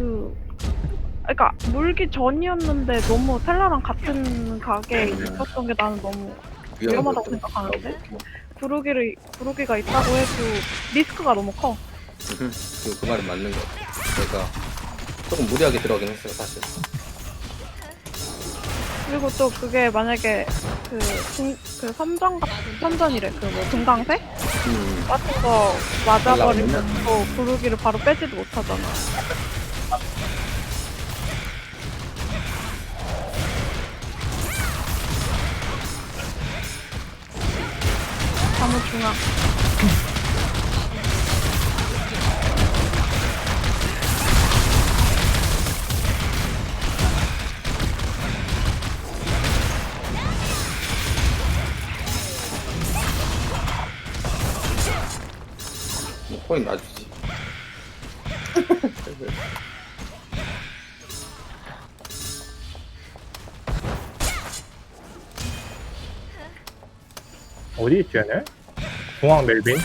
그 그러니까 물기 전이었는데 너무 텔라랑 같은 가게에 있었던 게 나는 너무 위험하다고 생각하는데? 구르기를 구르기가 있다고 해도 리스크가 너무 커. 그, 그 말은 맞는 것 같아. 제가 조금 무리하게 들어가긴 했어요, 사실. 그리고 또 그게 만약에 그, 중, 그 선전 같은 선전이래 그뭐 금강새 음, 같은 거 맞아버리면? 또 구르기를 바로 빼지도 못하잖아. 중앙. 뭐 코인 놔주지. 어디 있지 얘네? 중앙 멜빈?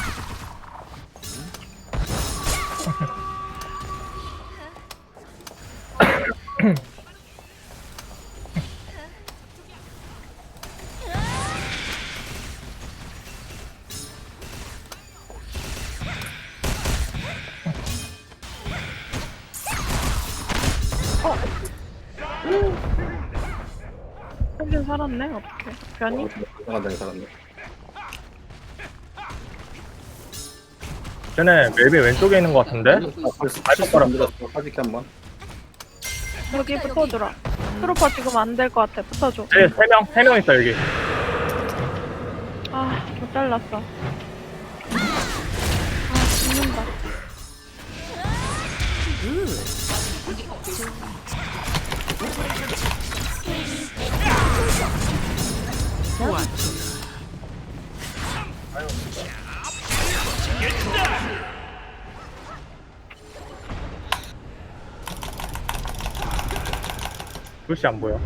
헬린 살았네 어떻게? 변이? 이상하다는 사람 쟤네 멜빈 왼쪽에 있는 것 같은데? 아, 안 들었어. 사직해 한 번. 여기 붙어주라. 트로퍼 지금 안 될 것 같아. 붙어줘. 쟤세 명, 세명 있어 여기. 아, 못 잘랐어. 아, 죽는다. 글씨 안 보여.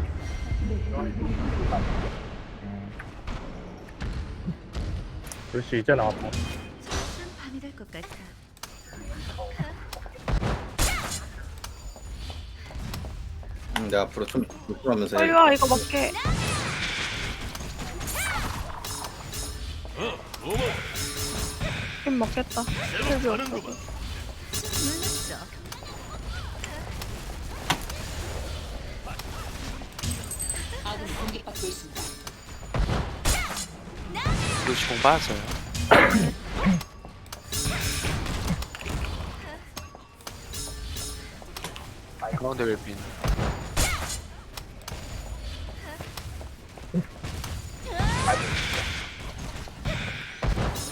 글씨 이제 나왔다. 참 밤이 될 것 같아. 음, 내가 앞으로 좀 조심하면서 해. 빨리 와, 이거 먹게. 힘 먹겠다. 실비 없어. 루시 공 빠졌어요. 가운데 웰빈.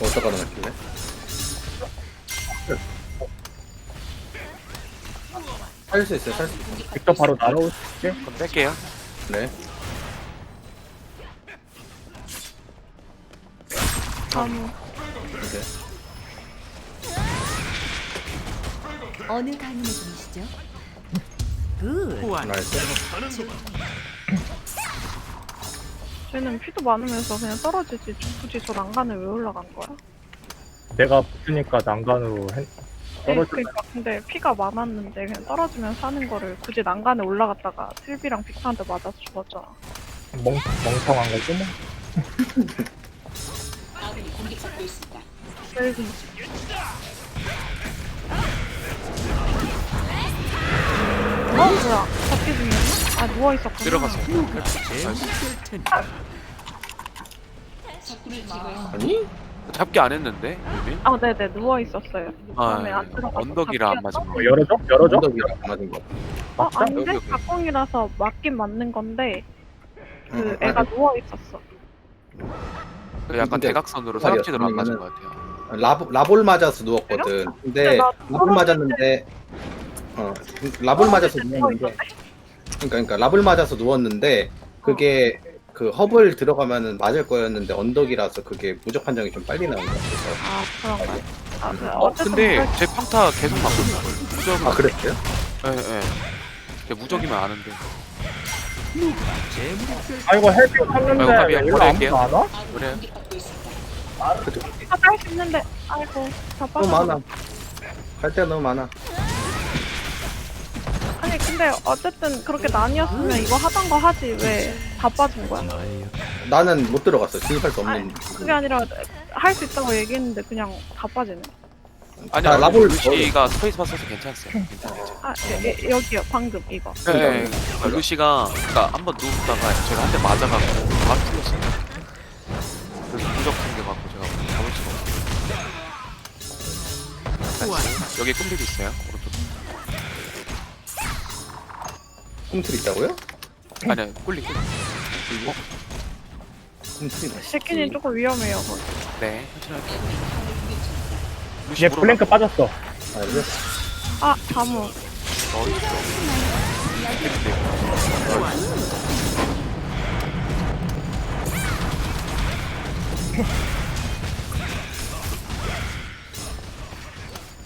어디다가 넣을래? 살수 있어요, 살수 있어요. 빅터 바로 날아오지? 그럼 뺄게요. 네. 나무. 이제. 어느 가문의 분이시죠? 굿. 나이스. 쟤는 피도 많으면서 그냥 떨어지지. 굳이 저 난간을 왜 올라간 거야? 내가 붙으니까 난간으로 했, 네, 떨어지 그러니까 근데 피가 많았는데 그냥 떨어지면 사는 거를 굳이 난간에 올라갔다가 슬비랑 빅터한테 맞아서 죽었잖아. 멍, 멍청한 거지 뭐. 슬비. 어? 뭐야? 잡기 중이었나? 아, 누워있었구나. 들어가서. 아니? 잡기 안 했는데 웰빈? 아, 네네, 누워있었어요. 아안 들어가서 언덕이라 안 잡기였나? 맞은 어, 거. 열어줘? 열어줘? 언덕이랑 안 맞은 거. 어? 아닌데? 여기, 여기. 각공이라서 맞긴 맞는 건데, 그 응, 애가 누워있었어. 그 약간 근데 대각선으로 말이야, 사각지대로 안 맞은 것 같아요. 라보, 라볼 맞아서 누웠거든. 근데 근데 나 라볼 맞았는데, 어, 라볼 맞아서 누웠는데, 누워있었네? 그러니까, 그러니까 라볼 맞아서 누웠는데, 그게 그 허블 들어가면은 맞을 거였는데 언덕이라서 그게 무적 판정이 좀 빨리 나온 것 같아서. 아, 그런가요? 아, 그어 어쨌든 근데 제 평타 계속 맞고 있는 무적. 아, 그랬어요? 예 예. 근데 무적이면 아는데. 아 이거 탔는데 아이고, 가비야, 왜 보낼게요. 아무도 안 와? 그래. 아, 딸수 있는데, 아이고, 다 너무 빠져. 많아. 갈 데가 너무 많아. 아니 근데 어쨌든 그렇게 나뉘었으면 이거 하던 거 하지 왜 다 빠진 거야? 나는 못 들어갔어. 진입할 수 없는. 그게 아니라 할 수 있다고 얘기했는데 그냥 다 빠지네. 아니야 아, 라볼 루시가 스페이스 봤어서 괜찮았어요. 괜찮아 괜찮아. 아 여, 여, 여기요 방금 이거. 네, 네. 루시가 그러니까 한번 누웠다가 제가 한 대 맞아갖고 바로 풀렸어요. 그래서 무적 생겨갖고 제가 잡을 수가 없어요. 나이스. 여기 끔비도 있어요. 오른쪽. 꿈틀 있다고요? 아니야 꿀리 꿀리. 그리고 꿈틀이 맛있지. 제키님 조금 위험해요. 거기. 네 천천히 할게요. 물어봐. 블랭크 빠졌어. 아? 아. 어. 네.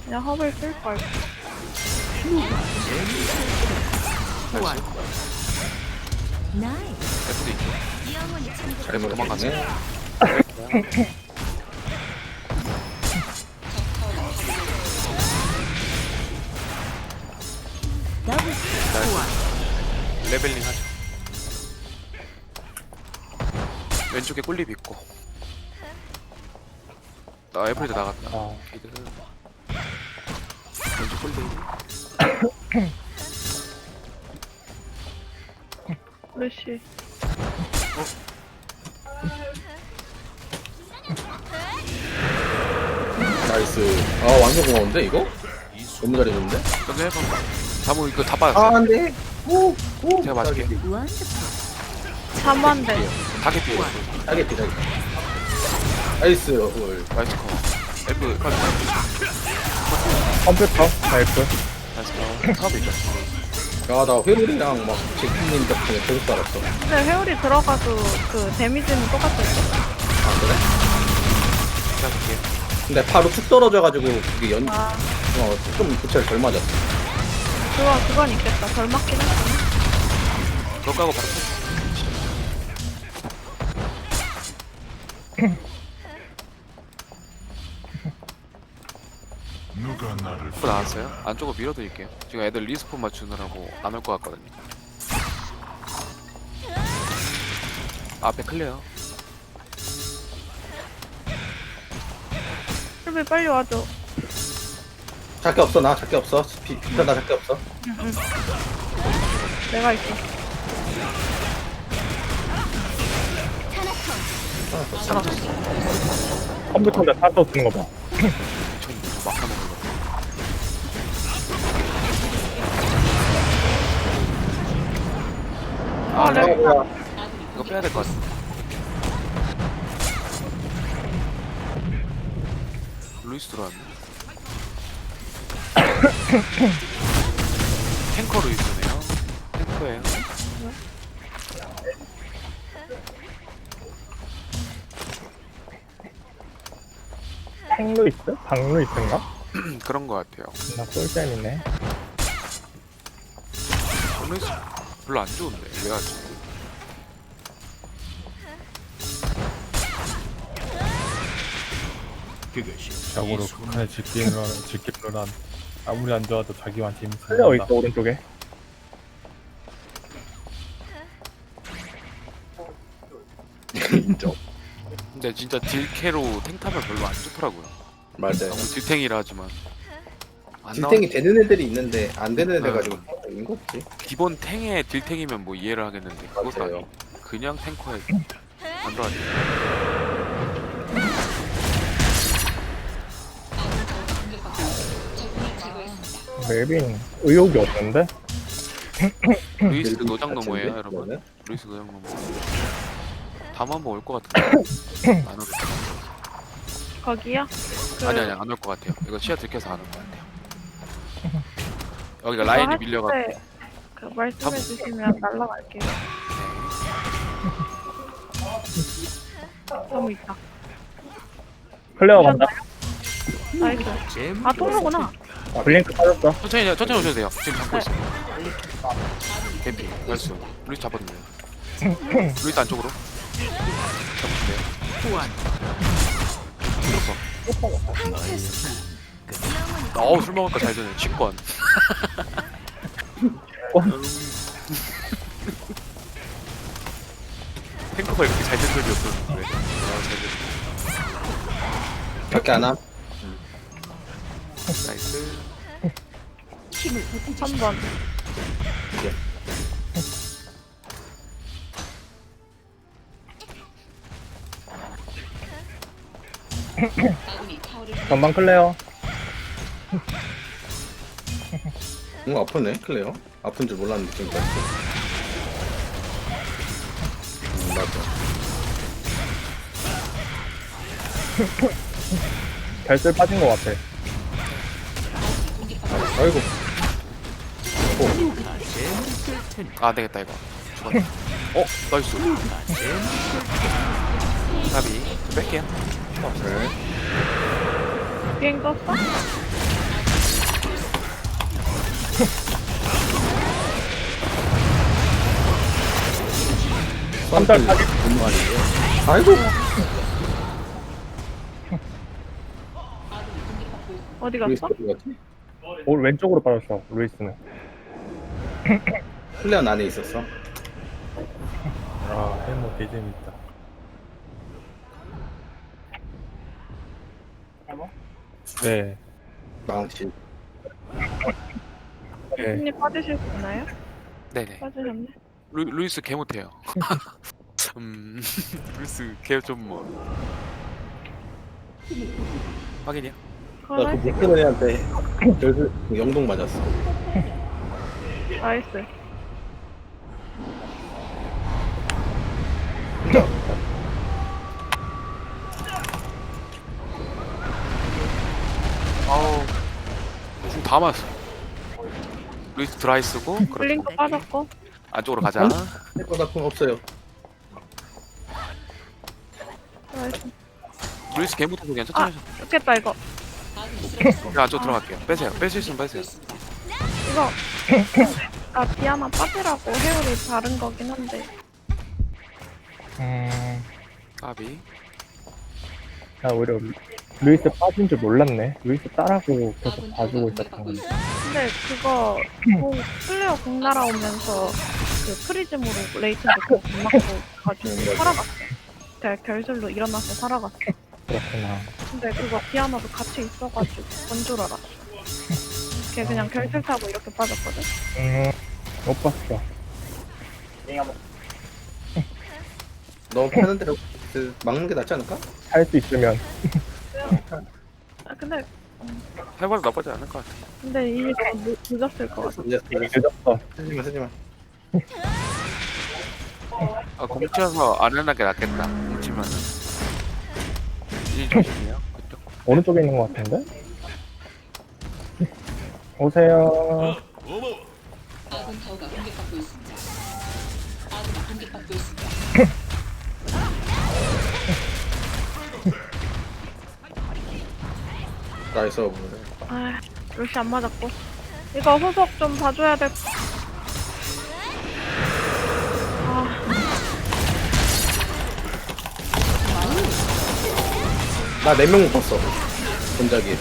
그냥 허브를 쓸 걸. 나이스. 잘 도망가세요. 먹었네. 레벨링 하죠. 왼쪽에 꿀립 있고. 나 애플도 나갔다. 아, 이들은 왼쪽 꿀립. 루시. 나이스. 아, 완전 고마운데, 이거? 너무 잘해줬는데? 저도 해봐. 자모 이거 다 빠졌어. 아, 안 돼. 오, 오. 제가. 원더풀. 자무한데. 다개 피해. 타겟, 타겟. 나이스, 홀. 나이스 커. F 빨리 컴퓨터, 나이프. 나이스 커. 사업이 있죠. 야, 나 회로리랑 막 제키님 덕분에 계속 살았어. 근데 회오리 들어가도 그 데미지는 똑같았어. 아, 그래? 제가 볼게요. 근데 바로 툭 떨어져가지고 그게 연, 아 어, 좀 부채를 덜 맞았어. 그거 그건 있겠다. 덜 맞긴 했어. 그거 까고 바로 쳐. 또 나왔어요? 안쪽으로 밀어드릴게요. 지금 애들 리스폰 맞추느라고 안 올 것 같거든요. 앞에 클리어. 실비 빨리 와줘. 작게 없어, 나 작게 없어. 비, 비타 나 작게 없어. 내가 더. 컴퓨터인데 타서 쓰는 거 봐. 아, 아, 네. 네. 이거 빼야 될 것 같아. 루이스 들어왔네. 탱커 루이스네요. 탱커예요. 탱루이스? 박루이스인가? 그런 것 같아요. 나 꿀잼이네. 루이스 별로 안 좋은데 왜 하지? 적으로 북한을 지키는 지키는 아무리 안 좋아도 자기만 팀 클레어 있어, 오른쪽에. 인정. 근데 진짜 딜캐로 탱타면 별로 안 좋더라고요. 맞아요. 너무 딜탱이라 하지만 안 딜탱이 나오는- 되는 애들이 있는데 안 되는 애들 아. 가지고 있는 거 없지. 기본 탱에 딜탱이면 뭐 이해를 하겠는데 그것도 맞아요. 아니고 그냥 탱커에 안 들어가지. 멜빈 의욕이 없는데? 루이스 노장 너머예요, 여러분. 루이스 노장 너머. 다음 한번 올 것 같은데 안 올 것 같아요. 거기요? 그, 아니 아니 안 올 것 같아요. 이거 시야 들켜서 안 올 것 같아요. 여기가 그거 라인이 할 밀려가. 때그 말씀해 주시면 날라갈게요. 너무 있다. 클레어 간다. 나이스. 아 통로구나. 블링크 빠졌어. 천천히 천천히 오셔도 돼요. 지금 잡고 있어요. 개피 나이스. 루이스 잡았는데. 루이스 안쪽으로. 잡으세요. 어우 술 먹을까 잘 되네. 직권. 탱커가 이렇게 잘 된 적이 없었는데. 아, 잘 밖에 안 함? 됐. 나이스. 힘을 보태주시죠. 3번. 전방 클레어 뭔가 아프네 클레어 아픈 줄 몰랐는데 지금까지 음, 맞아 결슬 빠진 것 같아 아이고 아 되겠다 이거. 죽었네. 어 나이스. 가비 좀 뺄게요. 네. 삼달 빠진 너무 아니에요 아이고 어디 갔어? 어디 갔지? 올 왼쪽으로 빠졌어 루이스는 클레어 안에 있었어 아 해모 개재밌다 네 망치 네. 손님 빠지실 수 있나요? 네네. 빠지셨네. 루, 루이스 개 못해요. 음 루이스 개 좀 뭐. 확인이요? 나그 그래? 못하는 애한테 결국 영동 맞았어 나이스. 아우 지금 다 맞았어. 루이스 드라이 쓰고. 블링크 빠졌고. 안쪽으로 가자. 해거 나쁜 없어요 나이스. 루이스 개 못해서 그냥 아, 좋겠다, 이거. 자, 안쪽 들어갈게요. 빼세요. 뺄 수 있으면 빼세요. 이거. 아, 디아나 빠지라고 헤어리 다른 거긴 한데. 음, 까비. 나 오히려 루이스 빠진 줄 몰랐네 루이스 따라고 계속 봐주고 있었던 건데 근데 그거 공 클레어 공 날아오면서 그 프리즘으로 레이튼도 공 맞고 가지고 살아갔어. 결, 결슬로 일어나서 살아갔어. 그렇구나 근데 그거 디아나도 같이 있어가지고 뭔줄 알았어. 걔 그냥 결슬 타고 이렇게 빠졌거든. 음, 못 봤어 너 패는 대로 그 막는 게 낫지 않을까? 할 수 있으면 아 근데 해봐도 나쁘지 않을 것 같아. 근데 이미 너무 늦- 늦었을 것 같아. 이제 이미 늦었어 쓰지마 쓰지마 아, 공치여서 안 하는 게 낫겠다. 공치면은. 조심이요. 그쪽. 오른쪽에 있는 것 같은데? 오세요 나이스 아 루시 안 맞았고. 이거 후속 좀 봐줘야 될. 나 4명 못 봤어 본작이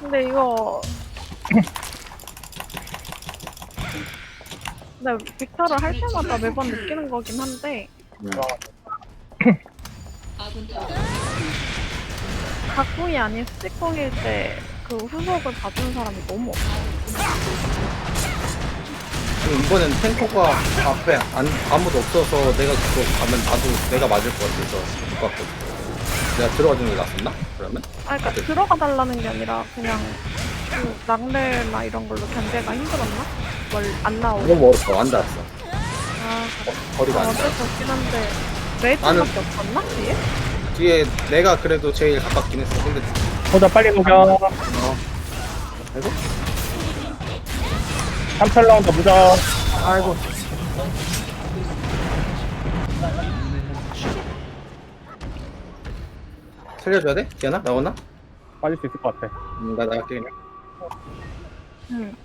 근데 이거. 근데 빅터를 할 때마다 매번 느끼는 거긴 한데 각궁이 아닌 스틱궁일 때 그 후속을 봐주는 사람이 너무 없어. 지금 이번엔 탱커가 앞에 안, 아무도 없어서 내가 그거 가면 나도 내가 맞을 것 같아서 못 갔거든 내가 들어가주는 게 낫었나? 그러면? 아, 그러니까 들어가 달라는 게 아니라 그냥 그 낙뢰나 이런 걸로 견제가 힘들었나? 뭘 안 나오고. 너무 멀었어 안 닿았어 아, 거리가 아, 안 어쩔 닿았어 수 없긴 한데 레이튼밖에 없었나 뒤에? 뒤에 내가 그래도 제일 가깝긴 했어 근데 보자 빨리 녹여 어 아이고 3철 라운드 무적 아이고 살려줘야 돼? 디아나? 나오나? 빠질 수 있을 것 같아 음, 나 나갈게 그냥 응.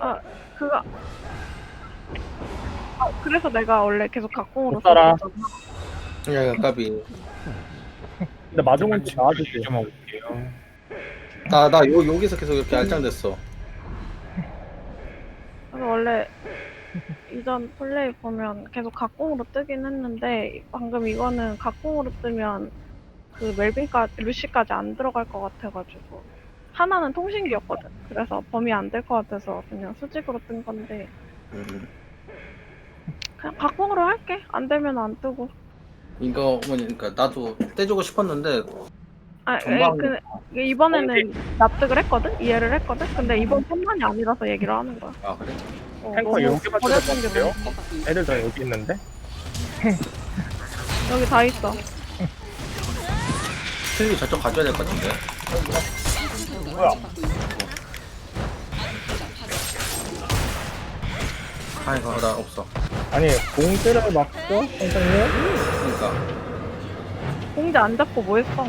아, 그거. 아, 그래서 내가 원래 계속 각궁으로 못 살아. 썼었잖아. 야 까비 근데 마종은 좀 나와주지. 좀 먹을게요. 나, 나 요, 여기서 계속 이렇게 알짱됐어. 원래 이전 플레이 보면 계속 각공으로 뜨긴 했는데 방금 이거는 각공으로 뜨면 그 멜빈까지 루시까지 안 들어갈 것 같아가지고 하나는 통신기였거든. 그래서 범위 안 될 것 같아서 그냥 수직으로 뜬 건데 음. 그냥 각공으로 할게. 안 되면 안 뜨고. 이거, 뭐니, 그니까, 나도 떼주고 싶었는데, 아, 에, 전방- 그, 이번에는 납득을 했거든? 이해를 했거든? 근데 이번 편만이 아니라서 얘기를 하는 거야. 아, 그래? 어, 탱커 너무 여기 맞춰야 버려진 될것 게 같아요. 너무- 애들 다 여기 있는데? 여기 다 있어. 슬기 저쪽 가져야 될 것 같은데. 뭐야? 아이고, 나 없어. 아니, 공지를 막죠? 선생님? 그러니까. 공지 안 잡고 뭐 했어?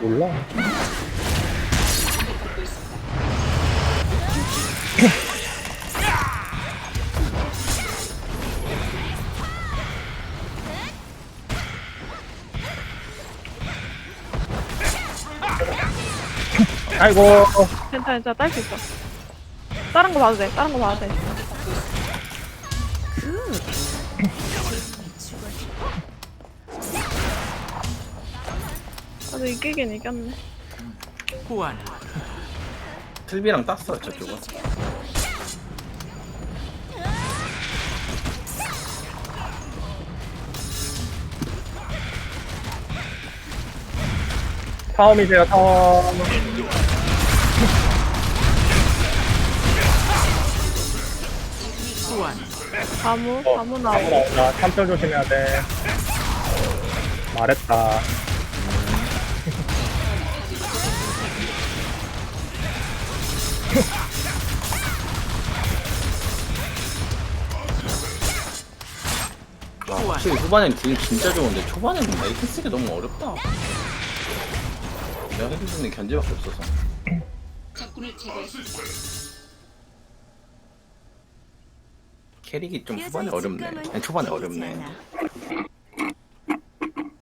몰라. 아이고, 괜찮아, 괜찮아. 딸 수 있어. 다른 거 봐도 돼. 다른 거 봐도 돼. 나도 이기긴 이겼네. 슬비랑 땄어, 저쪽은. 다음이세요, 다음. 다무, 어, 다음 나오고. 나온다. 참철 조심해야 돼. 말했다. 와, 확실히 후반엔 딜 진짜 좋은데, 초반에는 메이크 쓰기 너무 어렵다. 내가 해줄 수 있는 견제밖에 없어서. 적군을 제거했습니다. 캐릭이 좀 후반에 어렵네. 아니, 초반에 어렵네.